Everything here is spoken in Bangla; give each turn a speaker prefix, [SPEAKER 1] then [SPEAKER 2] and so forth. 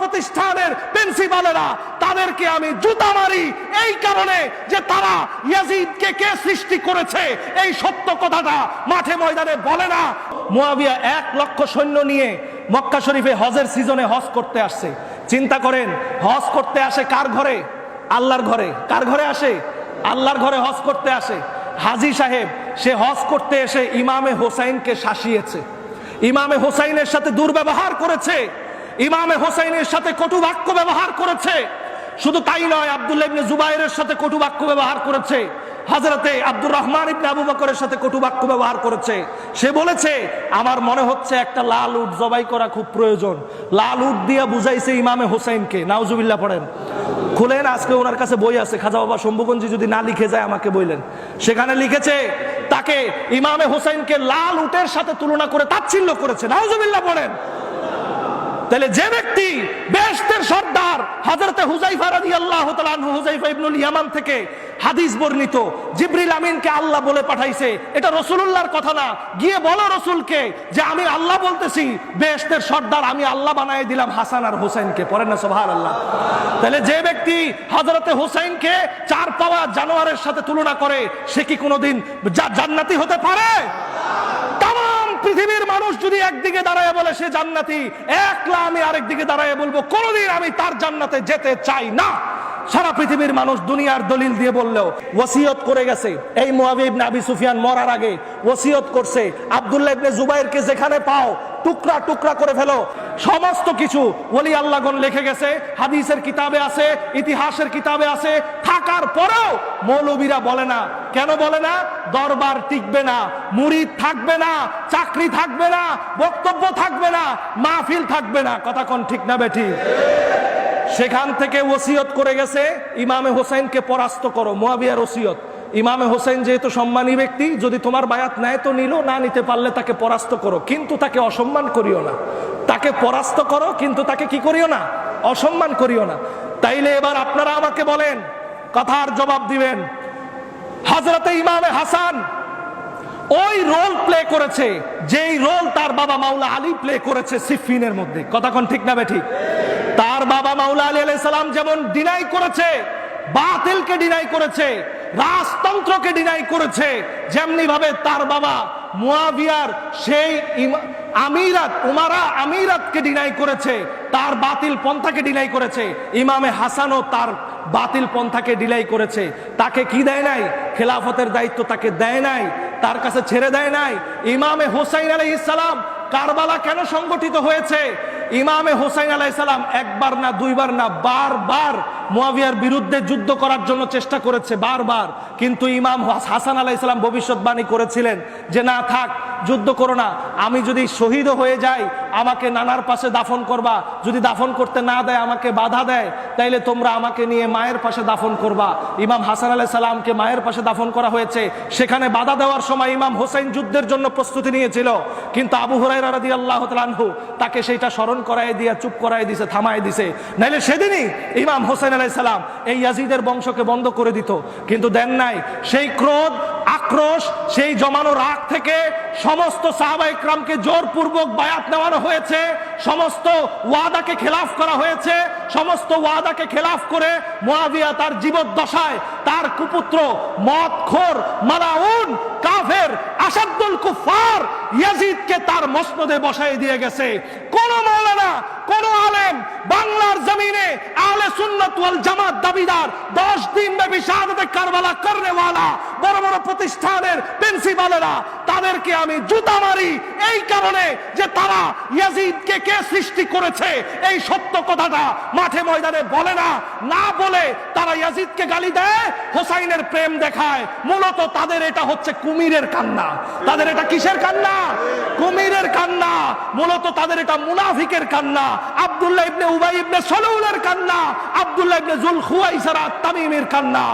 [SPEAKER 1] প্রতিষ্ঠানের প্রিন্সিপালেরা, তাদেরকে আমি জুতা মারি এই কারণে যে তারা ইয়াজিদকে কে সৃষ্টি করেছে? এই সত্য কথাটা মাঠে ময়দানে বলে না। মুয়াবিয়া এক লক্ষ সৈন্য নিয়ে মক্কা শরীফে হজের সিজনে হজ করতে আসছে। চিন্তা করেন, হজ করতে আসে কার ঘরে? আল্লাহর ঘরে। কার ঘরে আসে? আল্লাহর ঘরে হজ করতে আসে। হাজি সাহেব, সে হজ করতে এসে ইমামে হোসাইনকে শাসিয়েছে। ইমামে হোসাইনের সাথে দুর্ব্যবহার করেছে। ইমামে হোসাইনের সাথে কটু বাক্য ব্যবহার করেছে। শুধু তাই নয়, আব্দুল্লাহ ইবনে জুবাইরের সাথে কটু বাক্য ব্যবহার করেছে। হাজরতে আব্দুর রহমান ইবনে আবু বকরের সাথে কটু বাক্য ব্যবহার করেছে। সে বলেছে, আমার মনে হচ্ছে একটা লাল উট জবাই করা খুব প্রয়োজন। লাল উট দিয়া বুঝাইছে ইমামে হোসাইনকে। নাউজুবিল্লাহ পড়েন। খুলেন, আজকে ওনার কাছে বই আছে। খাজা বাবা শম্ভুগঞ্জি যদি না লিখে যায় আমাকে বললেন সেখানে লিখেছে, তাকে ইমামে হোসাইনকে লাল উটের সাথে তুলনা করে তাচ্ছিল্য করেছে। নাউজুবিল্লাহ পড়েন। তাহলে যে ব্যক্তি বেহেশতের সর্দার হযরতে হুজাইফা তাআলা আনহু হুজাইফা ইবনুল ইয়ামান থেকে হাদিস বর্ণিত, জিবরিল আমিনকে আল্লাহ বলে পাঠাইছে। এটা রাসূলুল্লাহর কথা না। গিয়ে বলো রাসূলকে যে আমি আল্লাহ বলতেছি, বেহেশতের সর্দার আমি আল্লাহ বানায় দিলাম হাসান আর হোসেনকে। পড়েন না, সুবহানাল্লাহ। তাহলে যে ব্যক্তি হযরতে হোসেনকে চার পাওয়া জানোয়ারের সাথে তুলনা করে, সে কি কোনোদিন জান্নাতি হতে পারে? তাম, পৃথিবীর মানুষ যদি একদিকে দাঁড়ায় বলে সে জান্নাতি, একলা আমি আরেক দিকে দাঁড়ায় বলব, কোনোদিন আমি তার জান্নাতে যেতে চাই না। সারা পৃথিবীর মানুষ দুনিয়ার দলিল দিয়ে বললেও, ওসিয়ত করে গেছে। এই মুহাবিব নাবি সুফিয়ান মরার আগে ওসিয়ত করছে। আবদুল্লাহ ইবনে জুবাইরকে যেখানে পাও টুকরা টুকরা করে ফেলো। সমস্ত কিছু ওলি আল্লাহগণ লিখে গেছে, হাদিসের কিতাবে আছে, ইতিহাসের কিতাবে আছে। থাকার পরেও মৌলবীরা বলে না। কেন বলে না? দরবার টিকবে না, মুরিদ থাকবে না, চাকরি থাকবে না, বক্তব্য থাকবে না, মাহফিল থাকবে না। কথা কোন ঠিক না বেঠি? সেখান থেকে ওসিয়ত করে গেছে, ইমামে হোসেনকে পরাস্ত করো, মোয়াবিয়ার ওসিয়ত। ইমামে হোসেন যেহেতু সম্মানী ব্যক্তি, যদি তোমার বায়াত নেয় তো নিল, না নিতে পারলে তাকে পরাস্ত করো। কিন্তু তাকে অসম্মান করিও না। তাকে পরাস্ত করো, কিন্তু তাকে কি করিও না? অসম্মান করিও না। তাইলে এবার আপনারা আমাকে বলেন, কথার জবাব দিবেন। হজরতে ইমামে হাসান ওই রোল প্লে করেছে, যেই রোল তার বাবা মাওলা আলী প্লে করেছে সিফিনের মধ্যে। কথাক্ষণ ঠিক না ঠিক তার বাবা মাওলা আলী আলাইহিস সালাম যেমন ডিনাই করেছে, বাতিলকে ডিনাই করেছে রাজতন্ত্রকে ডিনাই করেছে। যেমনি ভাবে তার বাবা মুয়াবিয়ার সেই আমিরাত, উমারা আমিরাতকে ডিনাই করেছে, তার বাতিল পন্থাকে ডিনাই করেছে, ইমামে হাসানও তার বাতিল পন্থাকে ডিলাই করেছে। তাকে কি দেয় নাই? খেলাফতের দায়িত্ব তাকে দেয় নাই, তার কাছে ছেড়ে দেয় নাই। ইমামে হোসাইন আলাই ইসালাম কারবালা কেন সংগঠিত হয়েছে? ইমামে হোসাইন আলাই সালাম একবার না দুইবার না বারবার মুয়াবিয়ার বিরুদ্ধে যুদ্ধ করার জন্য চেষ্টা করেছে বারবার। কিন্তু ইমাম হাসান আলাহ ইসলাম ভবিষ্যৎবাণী করেছিলেন যে, না থাক যুদ্ধ করো না। আমি যদি শহীদ হয়ে যাই, আমাকে নানার পাশে দাফন করবা। যদি দাফন করতে না দেয়, আমাকে বাধা দেয়, তাইলে তোমরা আমাকে নিয়ে মায়ের পাশে দাফন করবা। ইমাম হাসান আলাই সালামকে মায়ের পাশে দাফন করা হয়েছে। সেখানে বাধা দেওয়ার সময় ইমাম হোসেন যুদ্ধের জন্য প্রস্তুতি নিয়েছিল। কিন্তু আবু হুরাই রাদি আল্লাহ তালহু তাকে সেইটা স্মরণ করাই দিয়ে, চুপ করাই দিছে থামাই দিছে। নাইলে সেদিনই ইমাম হোসেন আলাই সালাম এই ইয়াজিদের বংশকে বন্ধ করে দিত। কিন্তু দেন নাই। সেই ক্রোধ আক্রোশ, সেই জমানো রাগ থেকে সমস্ত সাহাবা ইকরামকে জোরপূর্বক বায়াত নেওয়ানো হয়েছে, সমস্ত ওয়াদাকে খেলাফ করা হয়েছে, সমস্ত ওয়াদাকে খেলাফ করে মুয়াবিয়া তার জীবদ্দশায় তার কুপুত্র মদখোর মালাউন কাফের আসাদুল কুফার ইয়াজিদকে তার মসনদে বসাই দিয়ে গেছে। কোন মাওলানা কোন আলেম বাংলার জমিনে আলে সুন্নাত ওয়াল জামাত দাবিদার 10 দিন ব্যাপী শাহাদাতে কারবালা করনেওয়ালা বড় বড় প্রতিষ্ঠানের প্রিন্সিপালেরা, তাদেরকে আমি জুতা মারি এই কারণে যে তারা ইয়াজিদকে কে সৃষ্টি করেছে? এই সত্য কথাটা মাঠে ময়দানে বলে না না বলে তারা ইয়াজিদকে গালি দেয়, হোসাইনের প্রেম দেখায়। মূলত তাদের এটা হচ্ছে কুমিরের কান্না। তাদের এটা কিসের কান্না? কুমিরের কান্না। মূলত তাদের এটা মুনাফিকের কান্না। আব্দুল্লাহ ইবনে উবাই ইবনে সলৌলের কান্না। আব্দুল্লাহ ইবনে জুল খুয়াইসারা তামিমের কান্না।